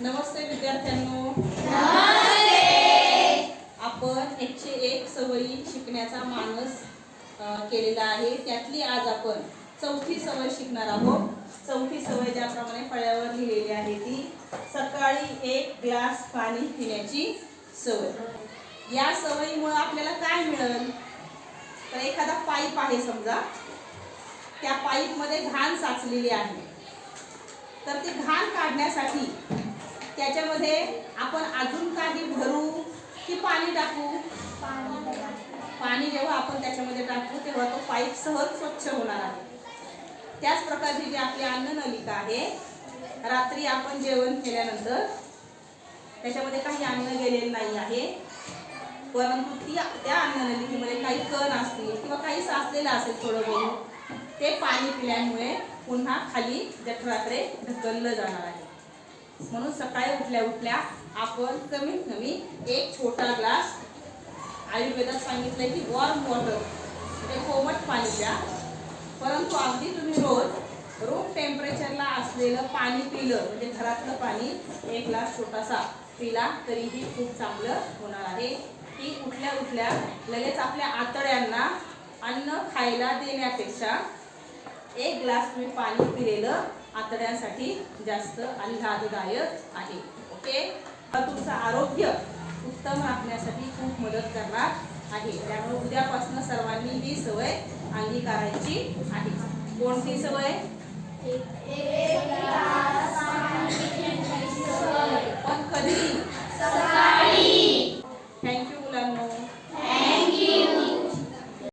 नमस्ते विद्यार्थ्यांनो. आपण एकशे एक सवयी शिकण्याचा मानस केलेला आहे. त्यातली आज आपण चौथी सवय शिकणार आहोत. चौथी सवय ज्याप्रमाणे फळ्यावर लिहिलेली आहे ती सकाळी एक ग्लास पाणी पिण्याची सवय. या सवयीमुळे आपल्याला काय मिळेल? तर एखादा पाईप आहे समजा. त्या पाईपमध्ये घाण साचलेली आहे. तर ते घाण काढण्यासाठी त्याच्यामध्ये आपण अजून काही भरू की पाणी टाकू? पाणी जेव्हा आपण त्याच्यामध्ये टाकू तेव्हा तो पाईप सहज स्वच्छ होणार आहे. त्याच प्रकारची जी आपली अन्ननलिका आहे रात्री आपण जेवण केल्यानंतर त्याच्यामध्ये काही अन्न गेलेलं नाही आहे. परंतु ती त्या अन्ननलिकेमध्ये काही कण असतील किंवा काही साचलेलं असेल थोडं बहुत ते पाणी पिल्यामुळे पुन्हा खाली जठराकडे ढकललं जाणार आहे. म्हणून सकाळी उठल्या उठल्या आपण कमीत कमी एक छोटा ग्लास आयुर्वेदात सांगितलंय की वॉर्म वॉटर म्हणजे कोमट पाणी प्या. परंतु अगदी तुम्ही रोज रूम टेम्परेचरला असलेलं पाणी पिलं म्हणजे घरातलं पाणी एक ग्लास छोटासा पिला तरीही खूप चांगलं होणार आहे. की उठल्या उठल्या लगेच आपल्या आतड्यांना अन्न खायला देण्यापेक्षा एक ग्लास मी पाणी दिलेलं आतड्यासाठी जास्त आणि लाभदायक आहे. ओके तुमचं आरोग्य उत्तम राखण्यासाठी खूप मदत करणार आहे. त्यामुळे उद्यापासून सर्वांनी ही सवय अंगीकारायची आहे. कोणती सवय? पण कधी थँक्यू मुलांना.